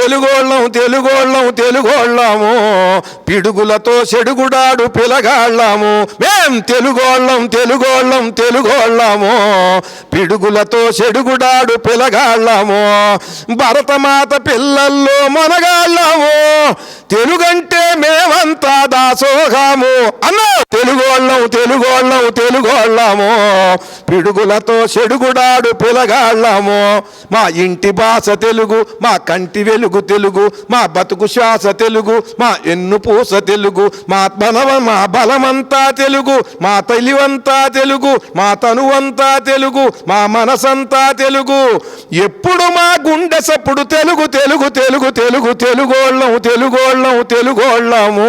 తెలుగోళ్ళం తెలుగోళ్ళం తెలుగోళ్ళము. పిడుగులతో చెడుగుడాడు పిలగాళ్ళము. మేం తెలుగోళ్ళం తెలుగోళ్ళం తెలుగోళ్ళము. పిడుగులతో చెడుగుడాడు పిలగాళ్ళము. భరతమాత పిల్లల్లో మనగాళ్ళము. తెలుగంటే మేమంతా దాసోగాము అన్న తెలుగోళ్ళం తెలుగోళ్ళం తెలుగోళ్ళము. పిడుగులతో చెడుగుడాడు పిలగాళ్ళము. మా ఇంటి భాష తెలుగు మా కంటి వెలుగు తెలుగు మా బతుకు శ్వాస తెలుగు మా ఎన్ను పూస తెలుగు మా బలవ మా బలమంతా తెలుగు మా తెలివంతా తెలుగు మా తనువంతా తెలుగు మా మనసంతా తెలుగు. ఎప్పుడు మా గుండె సప్పుడు తెలుగు తెలుగు తెలుగు తెలుగు తెలుగోళ్ళం తెలుగోళ్ళం తెలుగోళ్ళము.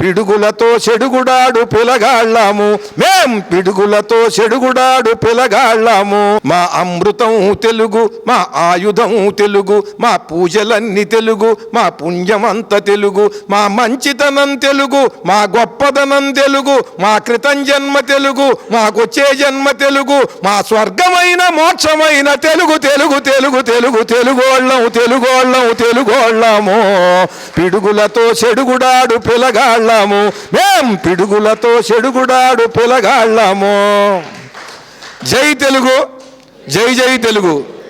పిడుగులతో చెడుగుడాడు పిలగాళ్ళము. మేం పిడుగులతో చెడుగుడాడు పిలగాళ్ళము. మా అమృతం తెలుగు మా ఆయుధం తెలుగు మా పూజలన్నీ తెలుగు మా పుణ్యమంత తెలుగు మా మంచితనం తెలుగు మా గొప్పదనం తెలుగు మా క్రితం జన్మ తెలుగు మాకొచ్చే జన్మ తెలుగు మా స్వర్గమైన మోక్షమైన తెలుగు తెలుగు తెలుగు తెలుగు తెలుగోళ్ళం తెలుగోళ్ళం తెలుగోళ్ళము. పిడుగులతో చెడుగుడాడు పిలగాళ్ళము మేం పిడుగులతో చెడుగుడాడు పిలగాళ్ళము. జై తెలుగు జై జై తెలుగు.